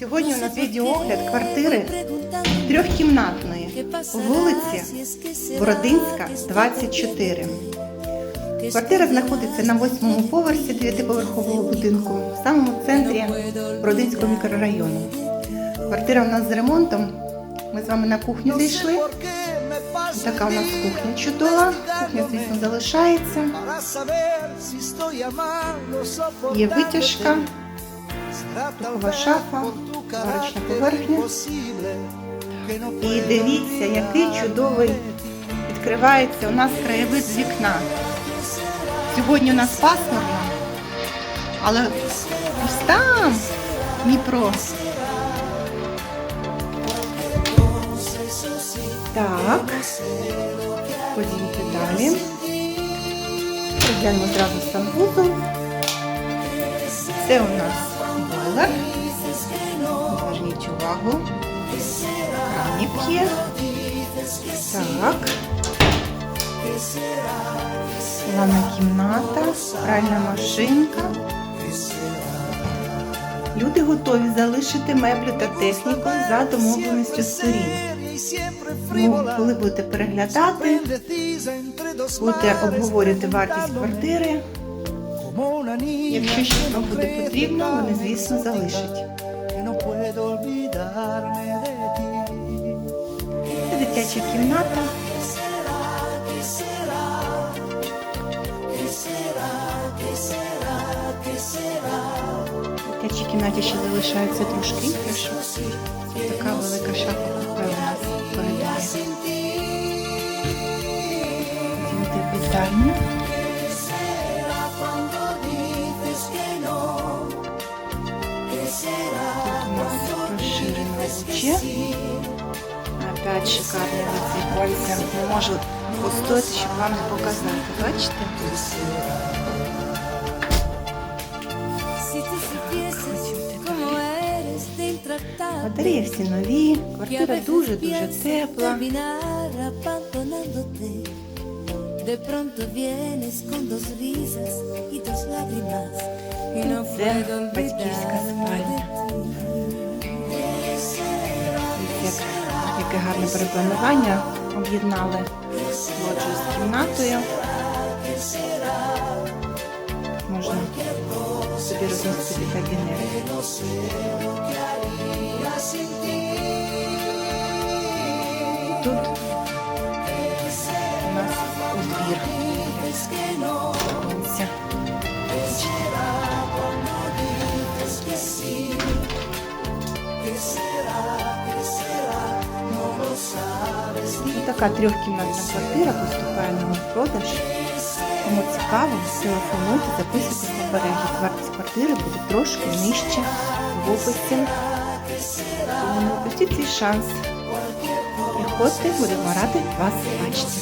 Сьогодні у нас відеоогляд квартири трьохкімнатної вулиці Бородинська, 24. Квартира знаходиться на восьмому поверсі дев'ятиповерхового будинку в самому центрі Бородинського мікрорайону. Квартира у нас з ремонтом. Ми з вами на кухню зайшли. Така у нас кухня чудова. Кухня, звісно, залишається. Є витяжка, духова шафа, варочна поверхня. І дивіться, який чудовий відкривається у нас краєвид з вікна. Сьогодні у нас пасмурно, але ось там Дніпро. Так, ходімте далі. Розглянемо зразу санвузол. Це у нас бойлер. Зверніть увагу. Кранік. Так. Ванна кімната, пральна машинка. Люди готові залишити меблі та техніку за домовленістю сторін. Тому, коли будете переглядати, будете обговорювати вартість квартири. Якщо щось вам буде потрібно, вони, звісно, залишать. Це дитяча кімната. В дитячій кімнаті ще залишаються трошки іграшок. Така велика у нас виглядає. Діти питання. Луче. Опять вид пальця. Не можу постояти, щоб вам не показати. Бачите? Батареї всі нові, квартира дуже-дуже тепла. De pronto vienes con dos risas y dos lágrimas y no puedo яке гарне перепланування об'єднали лоджію з кімнатою. Можна собі розмістити кабінет. Тут така трьохкімнатна квартира поступає нам в продаж. Кому цікаво, телефонуйте, записуйте в попередній вартість квартири буде трошки нижче в описі. Тому упустіть цей шанс. Приходьте, будемо раді вас бачити.